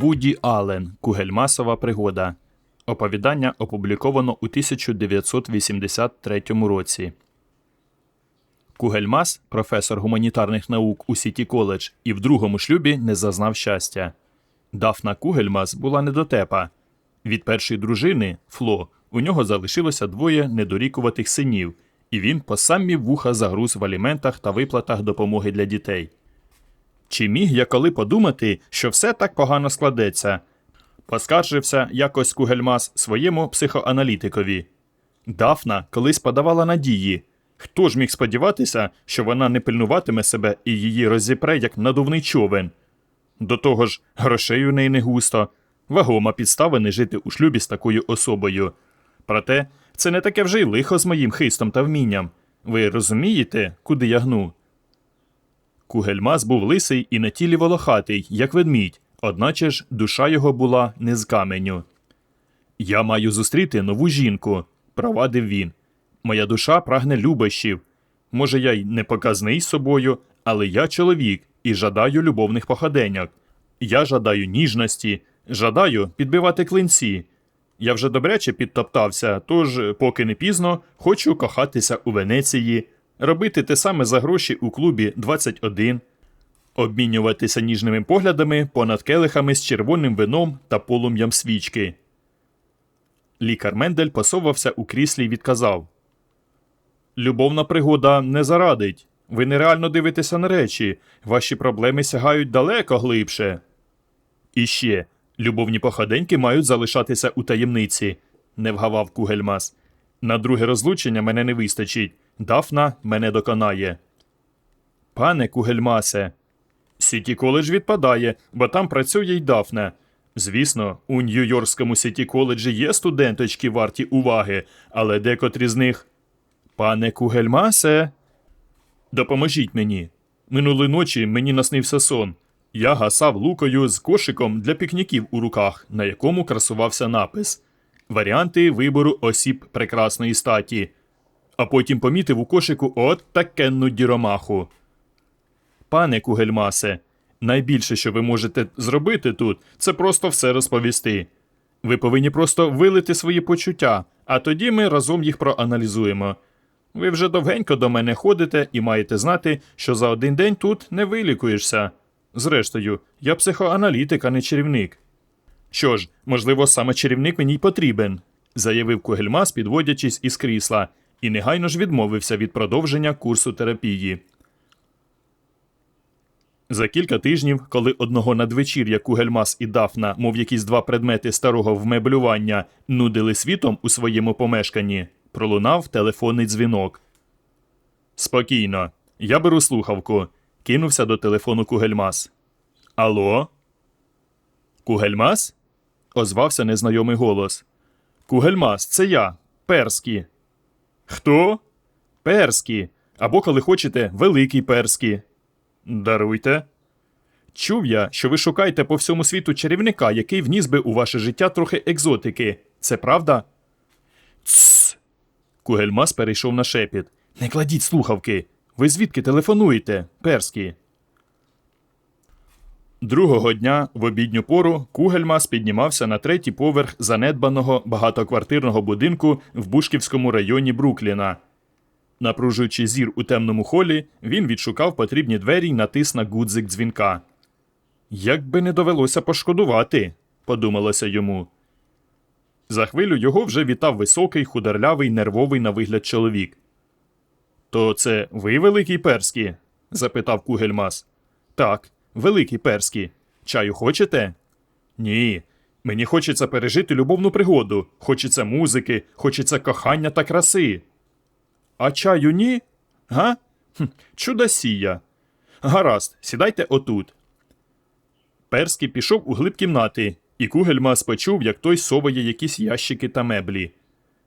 Вуді Аллен Кугельмасова пригода. Оповідання опубліковано у 1983 році. Кугельмас, професор гуманітарних наук у Сіті Коледж, і в другому шлюбі не зазнав щастя. Дафна Кугельмас була недотепа. Від першої дружини, Фло, у нього залишилося двоє недорікуватих синів, і він по самі вуха загруз в аліментах та виплатах допомоги для дітей. Чи міг я коли подумати, що все так погано складеться? Поскаржився якось Кугельмас своєму психоаналітикові. Дафна колись подавала надії. Хто ж міг сподіватися, що вона не пильнуватиме себе і її розіпре як надувний човен? До того ж, грошей у неї не густо, вагома підстава не жити у шлюбі з такою особою. Проте, це не таке вже й лихо з моїм хистом та вмінням. Ви розумієте, куди я гну? Кугельмас був лисий і на тілі волохатий, як ведмідь, одначе ж душа його була не з каменю. Я маю зустріти нову жінку, провадив він. Моя душа прагне любощів. Може, я й не показний собою, але я чоловік і жадаю любовних походеньок. Я жадаю ніжності, жадаю підбивати клинці. Я вже добряче підтоптався, тож, поки не пізно, хочу кохатися у Венеції, робити те саме за гроші у клубі 21, обмінюватися ніжними поглядами понад келихами з червоним вином та полум'ям свічки. Лікар Мендель посовався у кріслі і відказав Любовна пригода не зарадить. Ви нереально дивитеся на речі, ваші проблеми сягають далеко глибше. І ще, любовні походеньки мають залишатися у таємниці, не вгавав Кугельмас. На друге розлучення мене не вистачить. Дафна мене доконає. Пане Кугельмасе, Сіті коледж відпадає, бо там працює й Дафна. Звісно, у Нью-Йоркському Сіті коледжі є студенточки варті уваги, але декотрі з них. Пане Кугельмасе. Допоможіть мені. Минулої ночі мені наснився сон. Я гасав лукою з кошиком для пікніків у руках, на якому красувався напис Варіанти вибору осіб прекрасної статі. А потім помітив у кошику от такенну діромаху. Пане Кугельмасе, найбільше, що ви можете зробити тут, це просто все розповісти. Ви повинні просто вилити свої почуття, а тоді ми разом їх проаналізуємо. Ви вже довгенько до мене ходите і маєте знати, що за один день тут не вилікуєшся. Зрештою, я психоаналітик, а не чарівник. Що ж, можливо, саме чарівник мені й потрібен, заявив Кугельмас, підводячись із крісла, і негайно ж відмовився від продовження курсу терапії. За кілька тижнів, коли одного надвечір'я Кугельмас і Дафна, мов якісь два предмети старого вмеблювання, нудили світом у своєму помешканні, пролунав телефонний дзвінок. Спокійно. Я беру слухавку. Кинувся до телефону Кугельмас. Алло? Кугельмас? озвався незнайомий голос. Кугельмас, це я, Перський. Хто? Перські. Або, коли хочете, великий перські. Даруйте. Чув я, що ви шукаєте по всьому світу чарівника, який вніс би у ваше життя трохи екзотики. Це правда? Цс. Кугельмас перейшов на шепіт. Не кладіть слухавки. Ви звідки телефонуєте, перські? Другого дня в обідню пору Кугельмас піднімався на третій поверх занедбаного багатоквартирного будинку в Бушківському районі Брукліна. Напружуючи зір у темному холі, він відшукав потрібні двері й натис на гудзик дзвінка. Як би не довелося пошкодувати, подумалося йому. За хвилю його вже вітав високий, хударлявий, нервовий на вигляд чоловік. То це ви, великий перський? запитав Кугельмас. Так, великий перський. Чаю хочете? Ні. Мені хочеться пережити любовну пригоду. Хочеться музики, хочеться кохання та краси. А чаю ні? Га? Хм, чудосія. Гаразд, сідайте отут. Перський пішов у глиб кімнати, і Кугельмас почув, як той соває якісь ящики та меблі.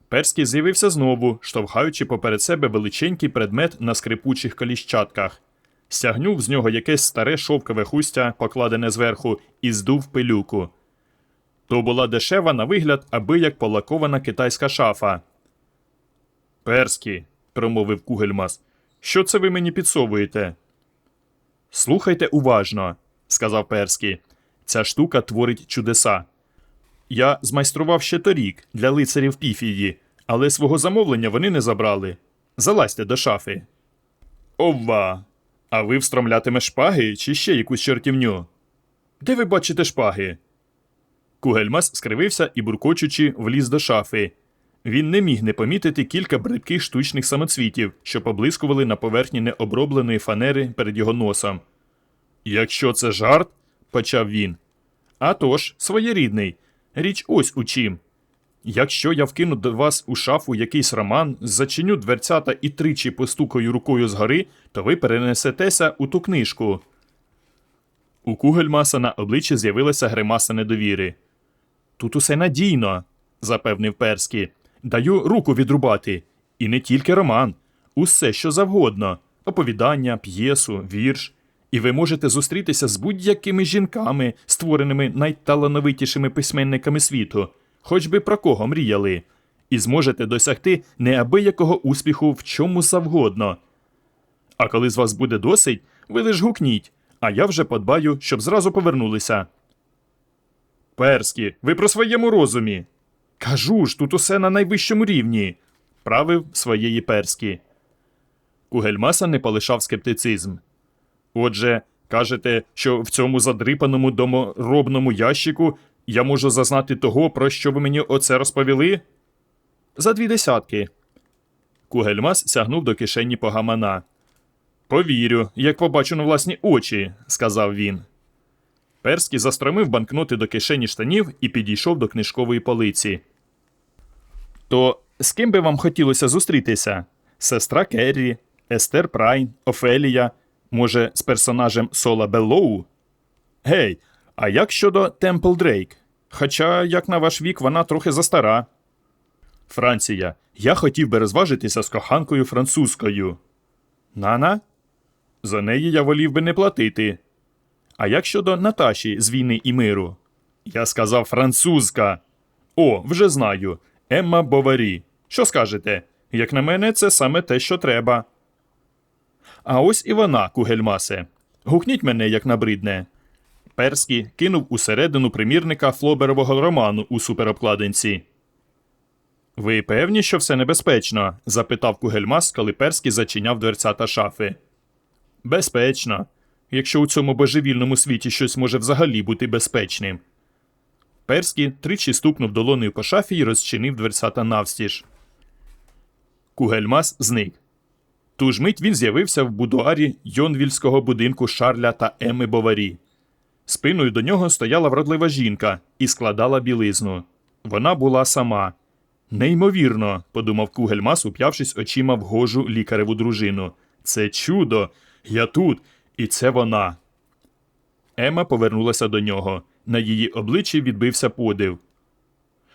Перський з'явився знову, штовхаючи поперед себе величенький предмет на скрипучих коліщатках. Стягнув з нього якесь старе шовкове хустя, покладене зверху, і здув пилюку. То була дешева на вигляд, аби як полакована китайська шафа. Перський, промовив Кугельмас, що це ви мені підсовуєте? Слухайте уважно, сказав Перський. Ця штука творить чудеса. Я змайстрував ще торік для лицарів Піфії, але свого замовлення вони не забрали. Залазьте до шафи. Ова! А ви встромлятиме шпаги чи ще якусь чортівню? Де ви бачите шпаги? Кугельмас скривився і, буркочучи, вліз до шафи. Він не міг не помітити кілька бридких штучних самоцвітів, що поблискували на поверхні необробленої фанери перед його носом. Якщо це жарт, почав він. «А тож, своєрідний. Річ ось у чим. Якщо я вкину до вас у шафу якийсь роман, зачиню дверцята і тричі постукаю рукою згори, то ви перенесетеся у ту книжку. У Кугельмаса на обличчі з'явилася гримаса недовіри. Тут усе надійно, запевнив Перський. Даю руку відрубати. І не тільки роман, усе що завгодно: оповідання, п'єсу, вірш. І ви можете зустрітися з будь-якими жінками, створеними найталановитішими письменниками світу, хоч би про кого мріяли, і зможете досягти неабиякого успіху в чому завгодно. А коли з вас буде досить, ви лиш гукніть, а я вже подбаю, щоб зразу повернулися. Перські, ви про своєму розумі. Кажу ж, тут усе на найвищому рівні, правив своєї перські. Кугельмаса не полишав скептицизм. Отже, кажете, що в цьому задрипаному доморобному ящику я можу зазнати того, про що ви мені оце розповіли? За дві десятки. Кугельмас сягнув до кишені погамана. Повірю, як побачу на власні очі, сказав він. Перський застромив банкноти до кишені штанів і підійшов до книжкової полиці. То з ким би вам хотілося зустрітися? Сестра Керрі, Естер Прайн, Офелія, може, з персонажем Сола Беллоу? Гей, а як щодо Темпл Дрейк? Хоча, як на ваш вік, вона трохи застара. Франція, я хотів би розважитися з коханкою французькою. Нана? За неї я волів би не платити. А як щодо Наташі з війни і миру? Я сказав французька. О, вже знаю. Емма Боварі. Що скажете? Як на мене, це саме те, що треба. А ось і вона, Кугельмасе. Гукніть мене, як набридне. Перський кинув усередину примірника флоберового роману у суперобкладинці. Ви певні, що все небезпечно? запитав Кугельмас, коли Перський зачиняв дверцята шафи. Безпечно. Якщо у цьому божевільному світі щось може взагалі бути безпечним. Перський тричі стукнув долоною по шафі і розчинив дверцята навстіж. Кугельмас зник. Ту ж мить він з'явився в будуарі йонвільського будинку Шарля та Еми Боварі. Спиною до нього стояла вродлива жінка і складала білизну. Вона була сама. Неймовірно, подумав Кугельмас, уп'явшись очима в гожу лікареву дружину. Це чудо! Я тут, і це вона. Ема повернулася до нього. На її обличчі відбився подив.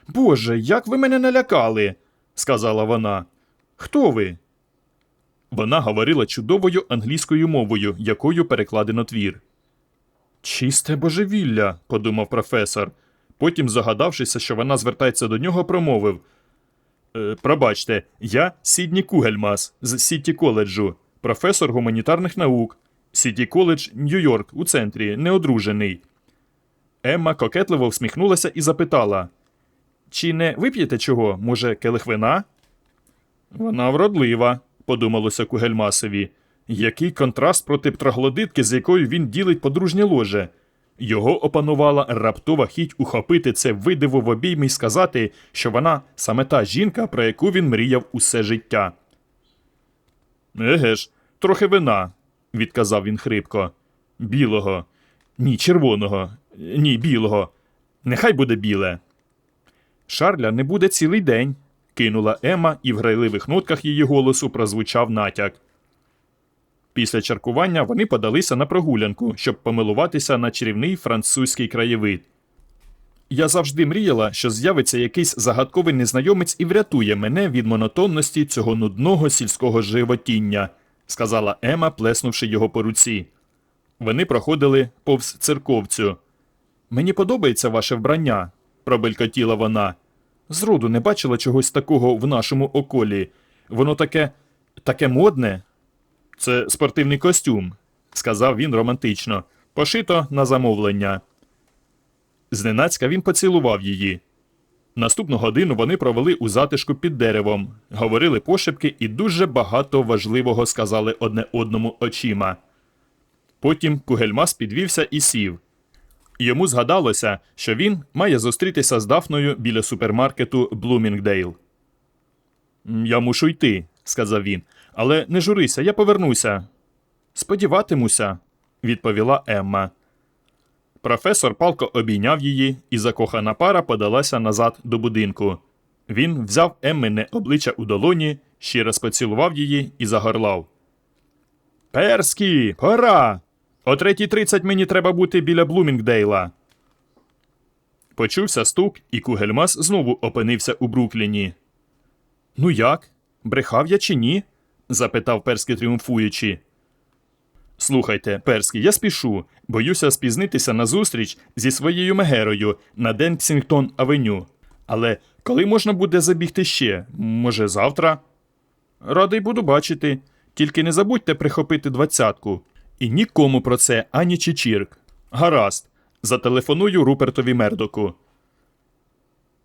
Боже, як ви мене налякали, сказала вона. Хто ви? Вона говорила чудовою англійською мовою, якою перекладено твір. Чисте божевілля, подумав професор. Потім, загадавшися, що вона звертається до нього, промовив. «Е, Пробачте, я Сідні Кугельмас з Сіті коледжу, професор гуманітарних наук. Сіті коледж, Нью-Йорк, у центрі, неодружений. Емма кокетливо всміхнулася і запитала: Чи не вип'єте чого? Може, келих вина? Вона вродлива, подумалося Кугельмасові. Який контраст проти троглодитки, з якою він ділить подружнє ложе. Його опанувала раптова хіть ухопити це видиво в обіймі й сказати, що вона саме та жінка, про яку він мріяв усе життя. Еге ж, трохи вина, відказав він хрипко. Білого. Ні, червоного. Ні, білого. Нехай буде біле. Шарля не буде цілий день, кинула Ема, і в грайливих нотках її голосу прозвучав натяк. Після чаркування вони подалися на прогулянку, щоб помилуватися на чарівний французький краєвид. Я завжди мріяла, що з'явиться якийсь загадковий незнайомець і врятує мене від монотонності цього нудного сільського животіння, сказала Ема, плеснувши його по руці. Вони проходили повз церковцю. Мені подобається ваше вбрання, пробелькотіла вона. Зроду не бачила чогось такого в нашому околі. Воно таке таке модне. Це спортивний костюм, сказав він романтично, пошито на замовлення. Зненацька він поцілував її. Наступну годину вони провели у затишку під деревом, говорили пошепки і дуже багато важливого сказали одне одному очима. Потім Кугельмас підвівся і сів. Йому згадалося, що він має зустрітися з Дафною біля супермаркету Блумінгдейл. Я мушу йти, сказав він, але не журися, я повернуся. Сподіватимуся, відповіла Емма. Професор палко обійняв її, і закохана пара подалася назад до будинку. Він взяв Еммине обличчя у долоні, раз поцілував її і загорлав. Перські, пора! О 3.30 мені треба бути біля Блумінгдейла. Почувся стук, і Кугельмас знову опинився у Брукліні. Ну як? Брехав я чи ні? Запитав Перський тріумфуючи. Слухайте, Перський, я спішу. Боюся спізнитися на зустріч зі своєю мегерою на Денксінгтон Авеню. Але коли можна буде забігти ще? Може, завтра? Радий буду бачити. Тільки не забудьте прихопити двадцятку. І нікому про це ані чечірк. Гаразд. Зателефоную Рупертові Мердоку.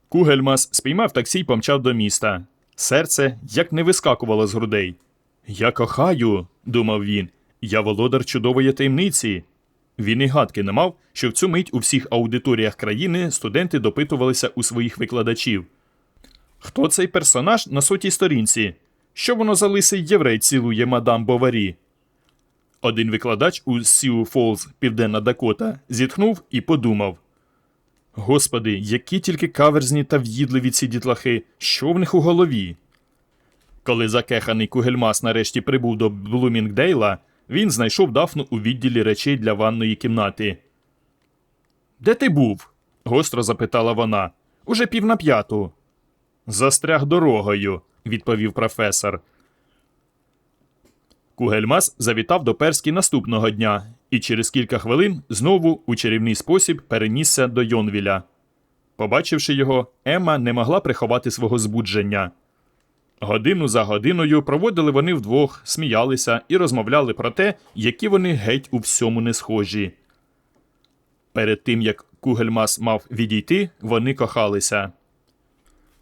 Кугельмас спіймав таксі й помчав до міста. Серце як не вискакувало з грудей. Я кохаю, думав він. Я володар чудової таємниці. Він і гадки не мав, що в цю мить у всіх аудиторіях країни студенти допитувалися у своїх викладачів. Хто цей персонаж на сотій сторінці? Що воно за лисий єврей цілує мадам Боварі? Один викладач у Сіу Фолз, Південна Дакота, зітхнув і подумав. Господи, які тільки каверзні та в'їдливі ці дітлахи, що в них у голові? Коли закеханий Кугельмас нарешті прибув до Блумінгдейла, він знайшов Дафну у відділі речей для ванної кімнати. Де ти був? гостро запитала вона. Уже пів на п'яту. Застряг дорогою, відповів професор. Кугельмас завітав до Перські наступного дня і через кілька хвилин знову у чарівний спосіб перенісся до Йонвіля. Побачивши його, Емма не могла приховати свого збудження. Годину за годиною проводили вони вдвох, сміялися і розмовляли про те, які вони геть у всьому не схожі. Перед тим як Кугельмас мав відійти, вони кохалися.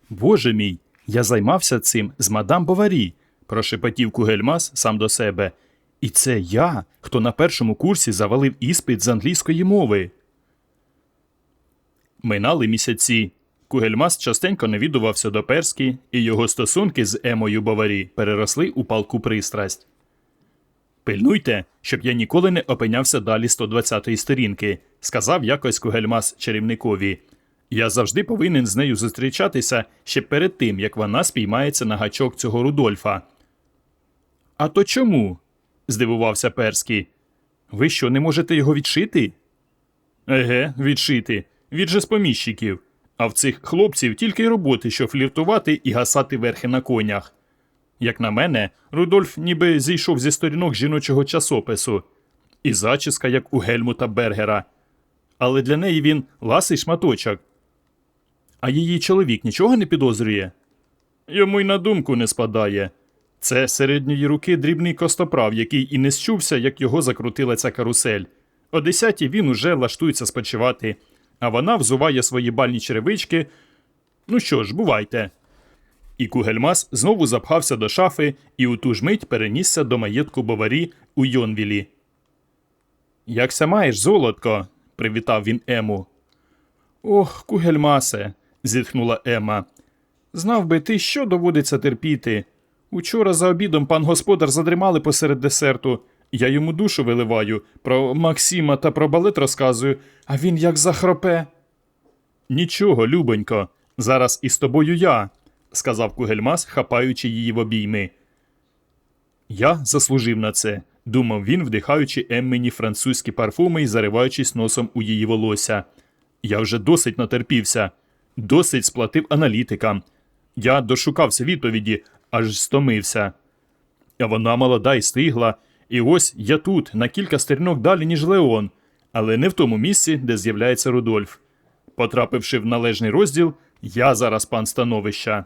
Боже мій, я займався цим з мадам Боварі, прошепотів Кугельмас сам до себе. І це я, хто на першому курсі завалив іспит з англійської мови. Минали місяці. Кугельмас частенько навідувався до Перські, і його стосунки з Емою Баварі переросли у палку пристрасть. Пильнуйте, щоб я ніколи не опинявся далі 120-ї сторінки, сказав якось Кугельмас чарівникові. Я завжди повинен з нею зустрічатися ще перед тим, як вона спіймається на гачок цього Рудольфа. А то чому? здивувався Перський. Ви що, не можете його відшити? Еге, відшити. Від же з поміщиків. А в цих хлопців тільки й роботи, що фліртувати і гасати верхи на конях. Як на мене, Рудольф ніби зійшов зі сторінок жіночого часопису, і зачіска, як у Гельмута Бергера. Але для неї він ласий шматочок. А її чоловік нічого не підозрює? Йому й на думку не спадає. Це середньої руки дрібний костоправ, який і не счувся, як його закрутила ця карусель. О десятій він уже лаштується спочивати, а вона взуває свої бальні черевички. Ну що ж, бувайте. І Кугельмас знову запхався до шафи і у ту ж мить перенісся до маєтку Боварі у Йонвілі. Якся маєш, золотко? привітав він Ему. Ох, Кугельмасе, зітхнула Ема. Знав би ти, що доводиться терпіти. Учора за обідом пан господар задрімали посеред десерту. Я йому душу виливаю, про Максима та про балет розказую, а він як захропе. Нічого, любонько, зараз із тобою я, сказав Кугельмас, хапаючи її в обійми. Я заслужив на це, думав він, вдихаючи Еммені французькі парфуми і зариваючись носом у її волосся. Я вже досить натерпівся, досить сплатив аналітикам. Я дошукався відповіді, аж стомився. А вона молода і стигла, і ось я тут, на кілька сторінок далі, ніж Леон, але не в тому місці, де з'являється Рудольф. Потрапивши в належний розділ, я зараз пан становища.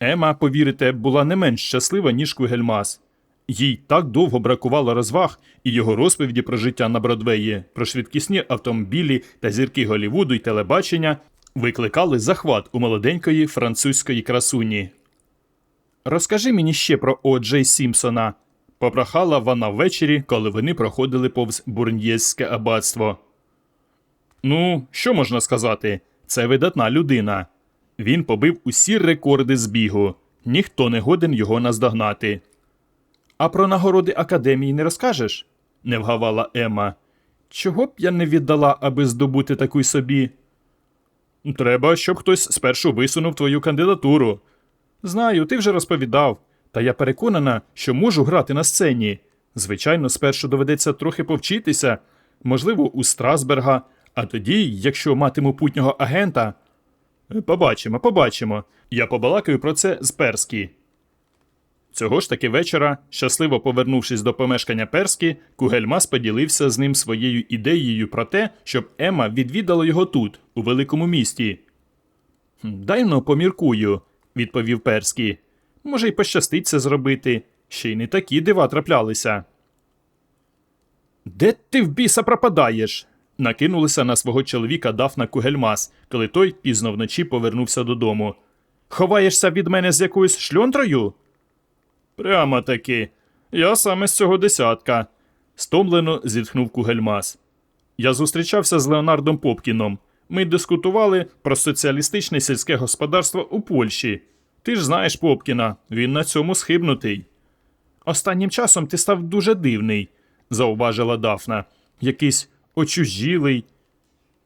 Ема, повірите, була не менш щаслива, ніж Кугельмас. Їй так довго бракувало розваг, і його розповіді про життя на Бродвеї, про швидкісні автомобілі та зірки Голівуду й телебачення викликали захват у молоденької французької красуні. Розкажи мені ще про О. Джей Сімпсона, попрохала вона ввечері, коли вони проходили повз бурньєзьке аббатство. Ну, що можна сказати? Це видатна людина. Він побив усі рекорди збігу. Ніхто не годен його наздогнати. А про нагороди академії не розкажеш? не вгавала Ема. Чого б я не віддала, аби здобути таку собі? Треба, щоб хтось спершу висунув твою кандидатуру. Знаю, ти вже розповідав, та я переконана, що можу грати на сцені. Звичайно, спершу доведеться трохи повчитися, можливо, у Страсберга, а тоді, якщо матиму путнього агента. Е, Побачимо, побачимо. Я побалакаю про це з Перскі. Цього ж таки вечора, щасливо повернувшись до помешкання Перскі, Кугельмас поділився з ним своєю ідеєю про те, щоб Ема відвідала його тут, у великому місті. «Хм, Дай но поміркую, відповів Перський. Може, й пощастить це зробити. Ще й не такі дива траплялися. Де ти в біса пропадаєш? накинулася на свого чоловіка Дафна Кугельмас, коли той пізно вночі повернувся додому. Ховаєшся від мене з якоюсь шльондрою? Прямо таки. Я саме з цього десятка. стомлено зітхнув Кугельмас. Я зустрічався з Леонардом Попкіном. Ми дискутували про соціалістичне сільське господарство у Польщі. Ти ж знаєш Попкіна, він на цьому схибнутий. Останнім часом ти став дуже дивний, зауважила Дафна. Якийсь очужілий.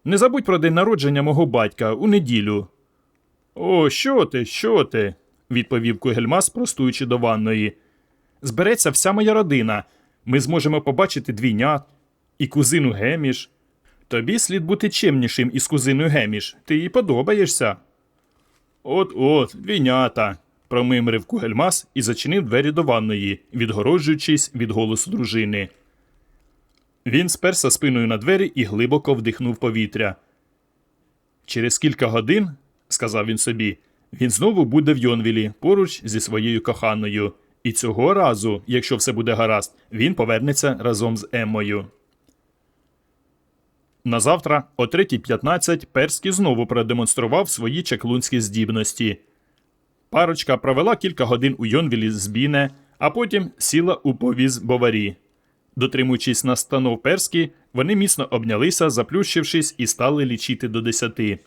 Не забудь про день народження мого батька у неділю. О, що ти, що ти? відповів Кугельмас, простуючи до ванної. Збереться вся моя родина. Ми зможемо побачити двійнят і кузину Геміш. Тобі слід бути чемнішим із кузиною Геміш. Ти їй подобаєшся. От от, двійнята. промимрив Кугельмас і зачинив двері до ванної, відгороджуючись від голосу дружини. Він сперся спиною на двері і глибоко вдихнув повітря. Через кілька годин, сказав він собі, він знову буде в Йонвілі поруч зі своєю коханою. І цього разу, якщо все буде гаразд, він повернеться разом з Еммою. Назавтра, о 3.15, Перський знову продемонстрував свої чаклунські здібності. Парочка провела кілька годин у Йонвілі з Біне, а потім сіла у повіз Боварі. Дотримуючись настанов Перські, вони міцно обнялися, заплющившись, і стали лічити до десяти.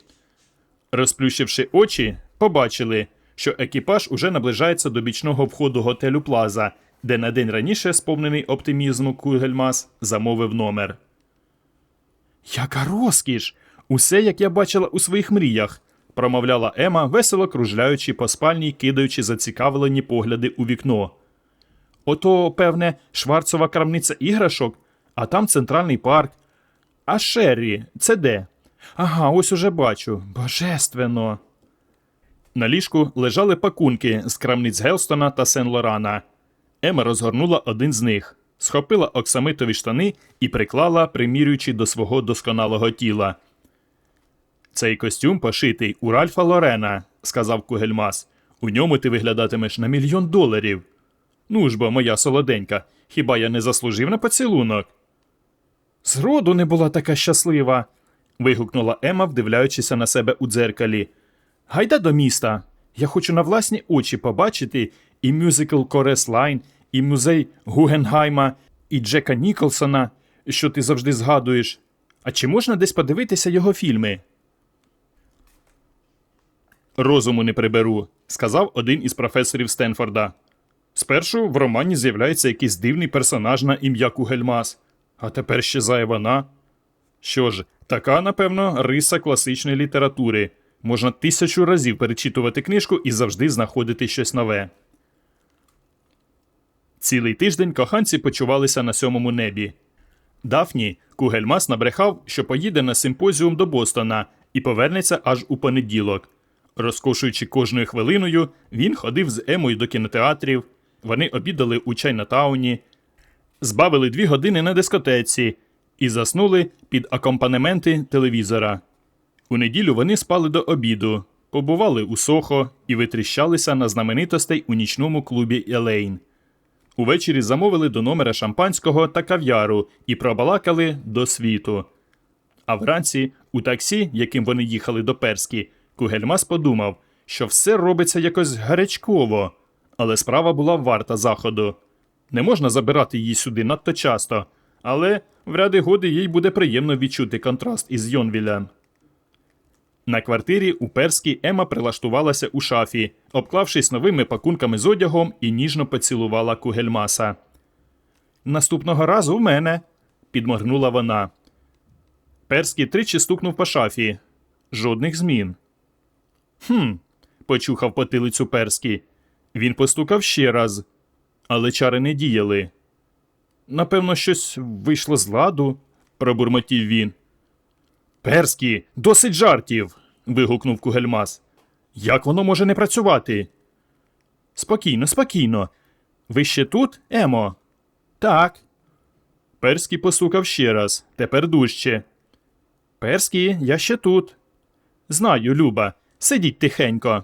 Розплющивши очі, побачили, що екіпаж уже наближається до бічного входу готелю Плаза, де на день раніше, сповнений оптимізму Кугельмас, замовив номер. Яка розкіш! Усе, як я бачила у своїх мріях, промовляла Ема, весело кружляючи по спальні кидаючи зацікавлені погляди у вікно. Ото, певне, шварцова крамниця іграшок, а там центральний парк. А Шеррі, це де? Ага, ось уже бачу. Божественно. На ліжку лежали пакунки з крамниць Гелстона та Сен-Лорана. Ема розгорнула один з них, схопила оксамитові штани і приклала, примірюючи до свого досконалого тіла. Цей костюм пошитий у Ральфа Лорена, сказав Кугельмас. У ньому ти виглядатимеш на мільйон доларів. Ну ж бо, моя солоденька, хіба я не заслужив на поцілунок? Зроду не була така щаслива. вигукнула Ема, вдивляючися на себе у дзеркалі. Гайда до міста. Я хочу на власні очі побачити і мюзикл Корес Лайн, і музей Гугенгайма, і Джека Ніколсона, що ти завжди згадуєш. А чи можна десь подивитися його фільми? Розуму не приберу, сказав один із професорів Стенфорда. Спершу в романі з'являється якийсь дивний персонаж на ім'я Кугельмас, а тепер щезає вона. Що ж, така, напевно, риса класичної літератури. Можна тисячу разів перечитувати книжку і завжди знаходити щось нове. Цілий тиждень коханці почувалися на сьомому небі. Дафні Кугельмас набрехав, що поїде на симпозіум до Бостона і повернеться аж у понеділок. Розкошуючи кожною хвилиною, він ходив з Емою до кінотеатрів, вони обідали у Чайнатауні, збавили дві години на дискотеці і заснули під акомпанементи телевізора. У неділю вони спали до обіду, побували у Сохо і витріщалися на знаменитостей у нічному клубі Елейн. Увечері замовили до номера шампанського та кав'яру і пробалакали до світу. А вранці, у таксі, яким вони їхали до Перські, Кугельмас подумав, що все робиться якось гарячково, але справа була варта заходу. Не можна забирати її сюди надто часто, але в ряди годи їй буде приємно відчути контраст із Йонвілем. На квартирі у Перській Ема прилаштувалася у шафі, обклавшись новими пакунками з одягом і ніжно поцілувала Кугельмаса. Наступного разу в мене, підморгнула вона. Перський тричі стукнув по шафі. Жодних змін. Хм, почухав потилицю Перський. Він постукав ще раз, але чари не діяли. Напевно, щось вийшло з ладу, пробурмотів він. Перські, досить жартів. Вигукнув Кугельмас. Як воно може не працювати? Спокійно, спокійно. Ви ще тут, Емо? Так. Перський постукав ще раз, тепер дужче. Перський, я ще тут. Знаю, Люба. Сидіть тихенько.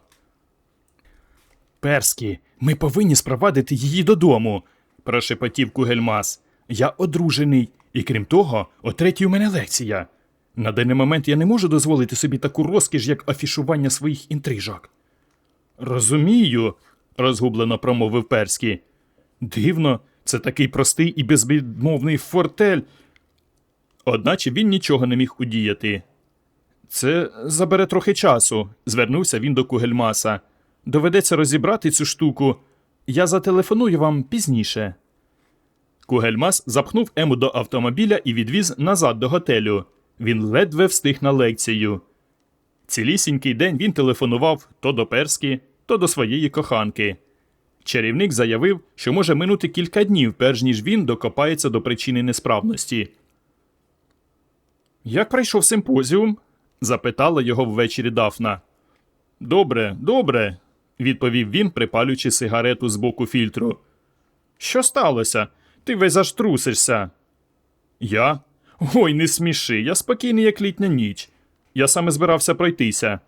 Перський, ми повинні спровадити її додому, прошепотів Кугельмас. Я одружений, і крім того, о третій у мене лекція. На даний момент я не можу дозволити собі таку розкіш, як афішування своїх інтрижок. Розумію, розгублено промовив Перський. Дивно, це такий простий і безвідмовний фортель. Одначе він нічого не міг удіяти. Це забере трохи часу, звернувся він до Кугельмаса. Доведеться розібрати цю штуку. Я зателефоную вам пізніше. Кугельмас запхнув Ему до автомобіля і відвіз назад до готелю. Він ледве встиг на лекцію. Цілісінький день він телефонував то до Перські, то до своєї коханки. Чарівник заявив, що може минути кілька днів, перш ніж він докопається до причини несправності. Як пройшов симпозіум? запитала його ввечері Дафна. Добре, добре, відповів він, припалюючи сигарету з боку фільтру. Що сталося? Ти весь аж трусишся. Я? Ой, не сміши, я спокійний, як літня ніч. Я саме збирався пройтися.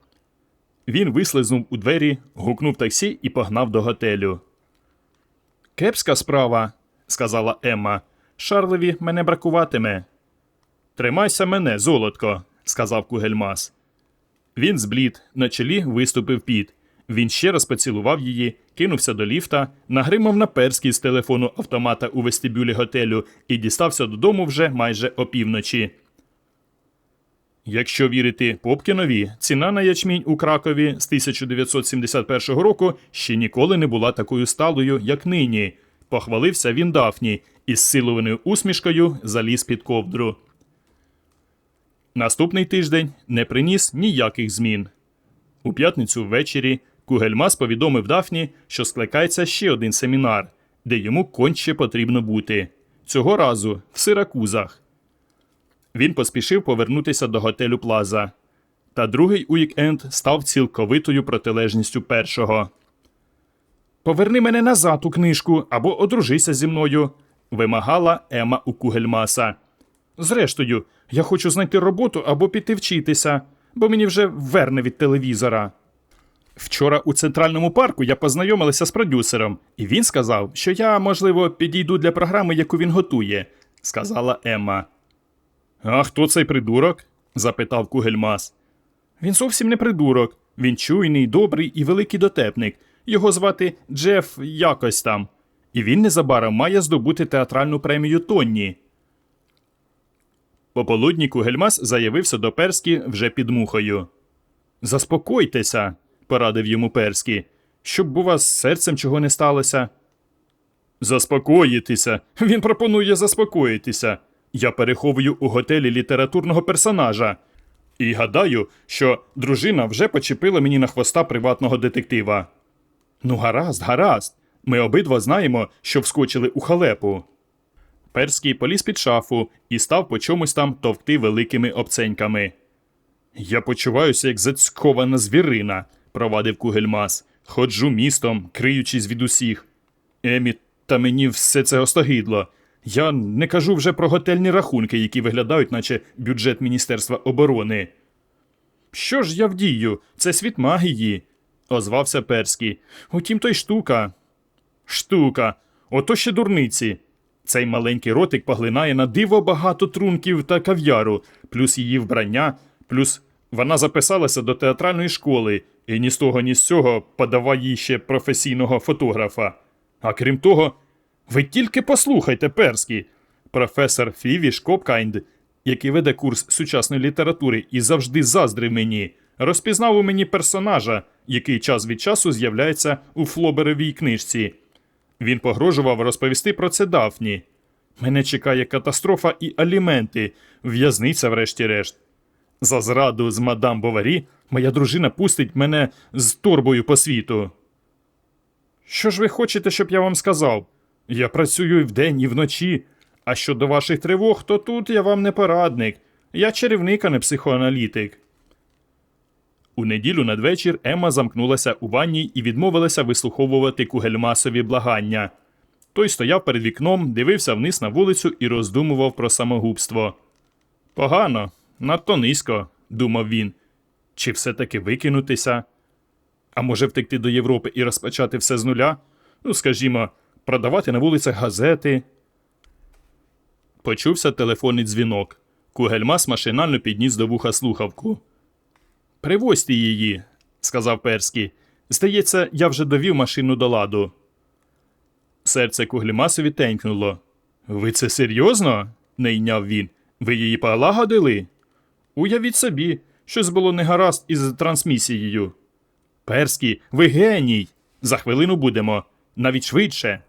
Він вислизнув у двері, гукнув таксі і погнав до готелю. Кепська справа, сказала Емма. Шарлеві мене бракуватиме. Тримайся мене, золотко, сказав Кугельмас. Він зблід, на чолі виступив піт. Він ще раз поцілував її, кинувся до ліфта, нагримав на перський з телефону автомата у вестибюлі готелю і дістався додому вже майже опівночі. Якщо вірити Попкінові, ціна на ячмінь у Кракові з 1971 року ще ніколи не була такою сталою, як нині. Похвалився він Дафні і з силованою усмішкою заліз під ковдру. Наступний тиждень не приніс ніяких змін. У п'ятницю ввечері Кугельмас повідомив Дафні, що скликається ще один семінар, де йому конче потрібно бути. Цього разу в Сиракузах. Він поспішив повернутися до готелю Плаза. Та другий уікенд став цілковитою протилежністю першого. Поверни мене назад у книжку або одружися зі мною, вимагала Ема у Кугельмаса. Зрештою, я хочу знайти роботу або піти вчитися, бо мені вже верне від телевізора. Вчора у центральному парку я познайомилася з продюсером, і він сказав, що я, можливо, підійду для програми, яку він готує, сказала Емма. А хто цей придурок? запитав Кугельмас. Він зовсім не придурок. Він чуйний, добрий і великий дотепник. Його звати Джеф якось там. І він незабаром має здобути театральну премію Тонні. Пополудні Кугельмас заявився до Перські вже під мухою. Заспокойтеся, порадив йому Перський, щоб у вас серцем чого не сталося. Заспокоїтися. Він пропонує заспокоїтися. Я переховую у готелі літературного персонажа. І гадаю, що дружина вже почепила мені на хвоста приватного детектива. Ну, гаразд, гаразд. Ми обидва знаємо, що вскочили у халепу. Перський поліз під шафу і став по чомусь там товкти великими обценьками. Я почуваюся, як зацькована звірина, провадив Кугельмас. Ходжу містом, криючись від усіх. Емі, та мені все це остогидло. Я не кажу вже про готельні рахунки, які виглядають, наче бюджет Міністерства оборони. Що ж я вдію? Це світ магії, озвався Перський. Утім, то й штука. Штука. Ото ще дурниці. Цей маленький ротик поглинає на диво багато трунків та кав'яру, плюс її вбрання, плюс вона записалася до театральної школи і ні з того, ні з цього подавай їй ще професійного фотографа. А крім того, ви тільки послухайте, перський. Професор Фівіш Копкайнд, який веде курс сучасної літератури і завжди заздрив мені, розпізнав у мені персонажа, який час від часу з'являється у Флоберовій книжці. Він погрожував розповісти про це Дафні. Мене чекає катастрофа і аліменти, в'язниця, врешті-решт. За зраду з мадам Боварі моя дружина пустить мене з торбою по світу. Що ж ви хочете, щоб я вам сказав? Я працюю і вдень, і вночі. А щодо ваших тривог, то тут я вам не порадник. Я чарівник, а не психоаналітик. У неділю надвечір Емма замкнулася у ванні і відмовилася вислуховувати кугельмасові благання. Той стояв перед вікном, дивився вниз на вулицю і роздумував про самогубство. Погано, надто низько, думав він. Чи все-таки викинутися? А може втекти до Європи і розпочати все з нуля? Ну, скажімо, продавати на вулицях газети. Почувся телефонний дзвінок. Кугельмас машинально підніс до вуха слухавку. Привозьте її, сказав Перський. Здається, я вже довів машину до ладу. Серце Куглімасові тенькнуло. Ви це серйозно? не йняв він. Ви її полагодили? Уявіть собі, щось було негаразд із трансмісією. Перський, ви геній. За хвилину будемо, навіть швидше.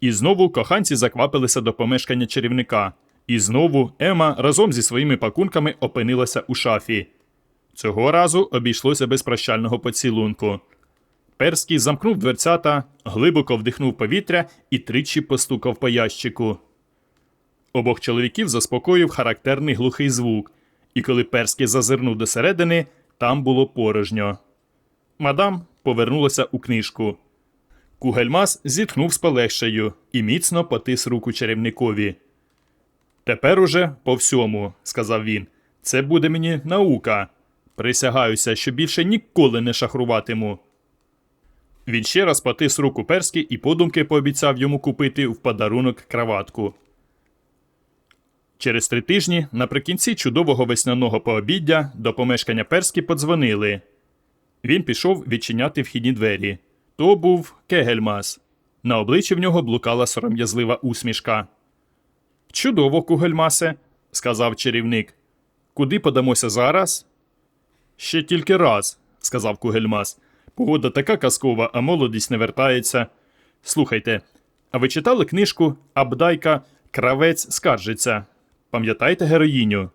І знову коханці заквапилися до помешкання чарівника. І знову Ема разом зі своїми пакунками опинилася у шафі. Цього разу обійшлося без прощального поцілунку. Перський замкнув дверцята, глибоко вдихнув повітря і тричі постукав по ящику. Обох чоловіків заспокоїв характерний глухий звук, і коли Перський зазирнув до середини, там було порожньо. Мадам повернулася у книжку. Кугельмас зітхнув з полегшею і міцно потис руку чарівникові. Тепер уже по всьому, сказав він. Це буде мені наука. Присягаюся, що більше ніколи не шахруватиму. Він ще раз потис руку перський і подумки пообіцяв йому купити в подарунок краватку. Через три тижні, наприкінці чудового весняного пообіддя, до помешкання перські подзвонили. Він пішов відчиняти вхідні двері. То був Кегельмас. На обличчі в нього блукала сором'язлива усмішка. Чудово, Кугельмасе, сказав чарівник. Куди подамося зараз? Ще тільки раз, сказав Кугельмас. Погода така казкова, а молодість не вертається. Слухайте, а ви читали книжку Абдайка Кравець скаржиться? Пам'ятаєте героїню?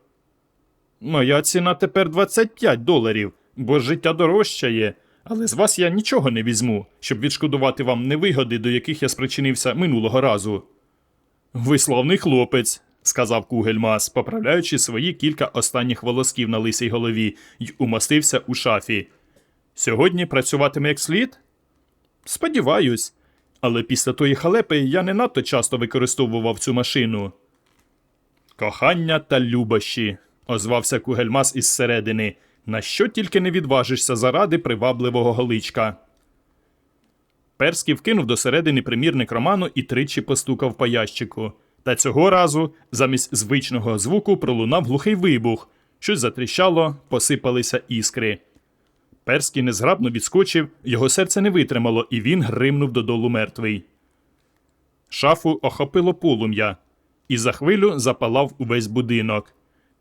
Моя ціна тепер 25 доларів, бо життя дорожчає. Але з вас я нічого не візьму, щоб відшкодувати вам невигоди, до яких я спричинився минулого разу. Ви славний хлопець, сказав Кугельмас, поправляючи свої кілька останніх волосків на лисій голові, й умостився у шафі. Сьогодні працюватиме як слід? Сподіваюсь. Але після тої халепи я не надто часто використовував цю машину. Кохання та любощі, озвався Кугельмас із середини. На що тільки не відважишся заради привабливого голичка. Перський вкинув до середини примірник роману і тричі постукав по ящику. Та цього разу, замість звичного звуку, пролунав глухий вибух. Щось затріщало, посипалися іскри. Перський незграбно відскочив, його серце не витримало, і він гримнув додолу мертвий. Шафу охопило полум'я, і за хвилю запалав увесь будинок.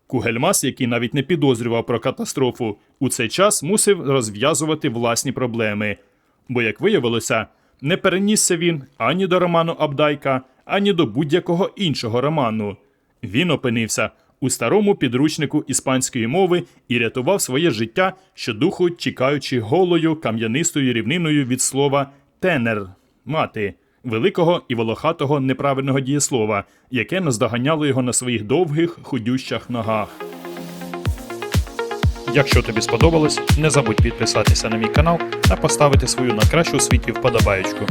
Кугельмас, який навіть не підозрював про катастрофу, у цей час мусив розв'язувати власні проблеми. Бо, як виявилося, не перенісся він ані до роману Абдайка, ані до будь-якого іншого роману. Він опинився у старому підручнику іспанської мови і рятував своє життя щодуху, чекаючи голою кам'янистою рівниною від слова тенер мати великого і волохатого неправильного дієслова, яке наздоганяло його на своїх довгих худющих ногах. Якщо тобі сподобалось, не забудь підписатися на мій канал та поставити свою на кращу світі вподобаєчку.